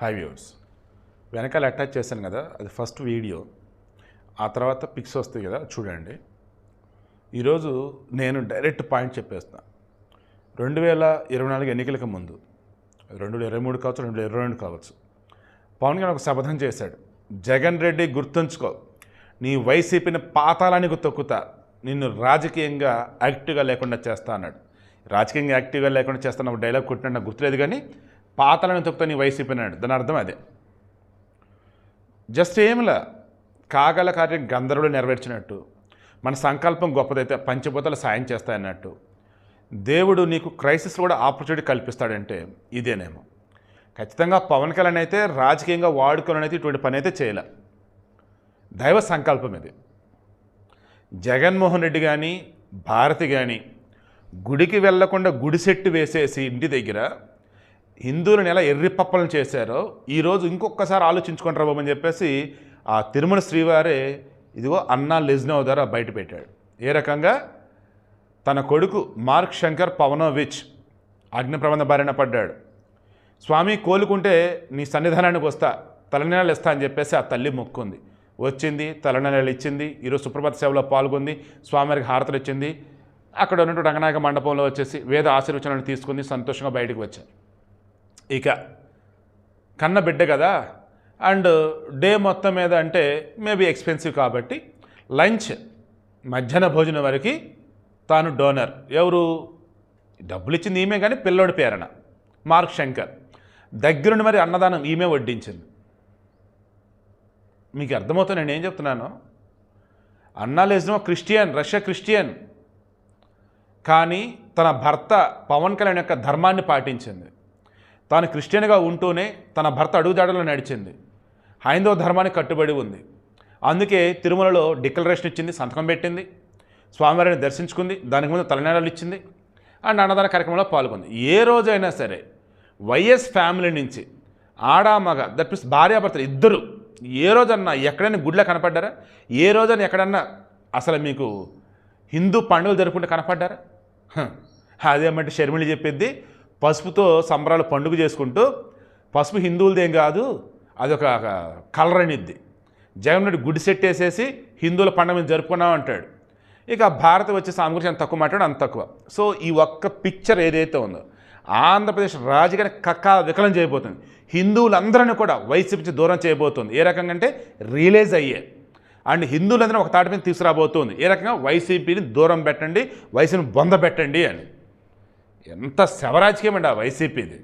High viewers వెనకాల attach చేశాను కదా అది ఫస్ట్ వీడియో. ఆ తర్వాత పిక్స్ వస్తాయి కదా చూడండి. ఈరోజు నేను డైరెక్ట్ పాయింట్ చెప్పేస్తాను రెండు వేల ఇరవై నాలుగు ఎన్నికలకు ముందు రెండు వేల ఇరవై మూడు కావచ్చు రెండు వేల ఇరవై రెండు కావచ్చు పవన్ కళ్యాణ్ ఒక శపథం చేశాడు. జగన్ రెడ్డి గుర్తుంచుకో నీ వైసీపీని పాతాలానికి తొక్కుతా నిన్ను రాజకీయంగా యాక్టివ్గా లేకుండా చేస్తా అన్నాడు. రాజకీయంగా యాక్టివ్గా లేకుండా చేస్తాను ఒక డైలాగ్ కొట్టినా నాకు గుర్తులేదు కానీ పాతలను తొక్కుతా నీ వైసీపీ అన్నాడు దాని అర్థం అదే. జస్ట్ ఏంలా కాగల కార్యం గంధర్వులు నెరవేర్చినట్టు మన సంకల్పం గొప్పదైతే పంచభూతాలు సాయం చేస్తాయన్నట్టు దేవుడు నీకు క్రైసిస్ కూడా ఆపర్చునిటీ కల్పిస్తాడంటే ఇదేనేమో. ఖచ్చితంగా పవన్ కళ్యాణ్ అయితే రాజకీయంగా వాడుకోవాలని అయితే ఇటువంటి పని అయితే చేయలే. దైవ సంకల్పం ఇది. జగన్మోహన్ రెడ్డి కానీ భారతి కానీ గుడికి వెళ్ళకుండా గుడిసెట్టు వేసేసి ఇంటి దగ్గర హిందువులను ఎలా ఎర్రిపప్పలను చేశారో ఈరోజు ఇంకొకసారి ఆలోచించుకుంటారు బాబు అని చెప్పేసి ఆ తిరుమల శ్రీవారే ఇదిగో అన్నా లెజ్నవ్ ద్వారా బయట పెట్టాడు. ఏ రకంగా? తన కొడుకు మార్క్ శంకర్ పవనోవిచ్ అగ్నిప్రబంధ బారిన పడ్డాడు. స్వామి కోలుకుంటే నీ సన్నిధానానికి వస్తా తలనీళ్ళు ఇస్తా అని చెప్పేసి ఆ తల్లి మొక్కుంది. వచ్చింది తలనీళ్ళు ఇచ్చింది ఈరోజు సుప్రభాత సేవలో పాల్గొంది స్వామివారికి హారతలు ఇచ్చింది. అక్కడ ఉన్నటువంటి రంగనాయక మండపంలో వచ్చేసి వేద ఆశీర్వచనాన్ని తీసుకుని సంతోషంగా బయటకు వచ్చారు. ఇక కన్న బిడ్డ కదా. అండ్ డే మొత్తం మీద అంటే మేబీ ఎక్స్పెన్సివ్ కాబట్టి లంచ్ మధ్యాహ్న భోజనం వరకు తాను డోనర్. ఎవరు? డబ్బులు ఇచ్చింది ఈమె కానీ పిల్లోడి పేరణ మార్క్ శంకర్. దగ్గరుండి మరి అన్నదానం ఈమె వడ్డించింది. మీకు అర్థమవుతుంది నేను ఏం చెప్తున్నాను? అన్నాలేజ్నో క్రిస్టియన్ రష్యా క్రిస్టియన్. కానీ తన భర్త పవన్ కళ్యాణ్ యొక్క ధర్మాన్ని పాటించింది. తాను క్రిస్టియన్గా ఉంటూనే తన భర్త అడుగుజాడలో నడిచింది. హైందవ ధర్మానికి కట్టుబడి ఉంది. అందుకే తిరుమలలో డిక్లరేషన్ ఇచ్చింది సంతకం పెట్టింది. స్వామివారిని దర్శించుకుంది దానికి ముందు తలనేరాలు ఇచ్చింది. అండ్ అన్నదాన కార్యక్రమంలో పాల్గొంది. ఏ రోజైనా సరే వైఎస్ ఫ్యామిలీ నుంచి ఆడ మగ దట్ మీన్స్ భార్యాభర్తలు ఇద్దరు ఏ రోజన్నా ఎక్కడైనా గుడిలో కనపడ్డారా? ఏ రోజైనా ఎక్కడన్నా అసలు మీకు హిందూ పండుగలు జరుపుకుంటే కనపడ్డారా? అదేమంటే షర్మిళి చెప్పిద్ది పసుపుతో సంబరాలు పండుగ చేసుకుంటూ పసుపు హిందువులదేం కాదు అదొక కలర్ అనిద్ది. జగన్ రెడ్డి గుడి సెట్ వేసేసి హిందువుల పండుగ మీద జరుపుకున్నాం అంటాడు. ఇక భారత వచ్చే ఆమె గురించి అంత తక్కువ మాట్లాడు అంత తక్కువ. సో ఈ ఒక్క పిక్చర్ ఏదైతే ఉందో ఆంధ్రప్రదేశ్ రాజకీయ కక్క వికలం చేయబోతుంది. హిందువులందరినీ కూడా వైసీపీ నుంచి దూరం చేయబోతుంది. ఏ రకంగా అంటే రిలీజ్ అయ్యే. అండ్ హిందువులందరినీ ఒక తాటి మీద తీసుకురాబోతుంది. ఏ రకంగా? వైసీపీని దూరం పెట్టండి వైసీపీని బొంద పెట్టండి అని. ఎంత శవరాజకీయం అండి ఆ వైసీపీది?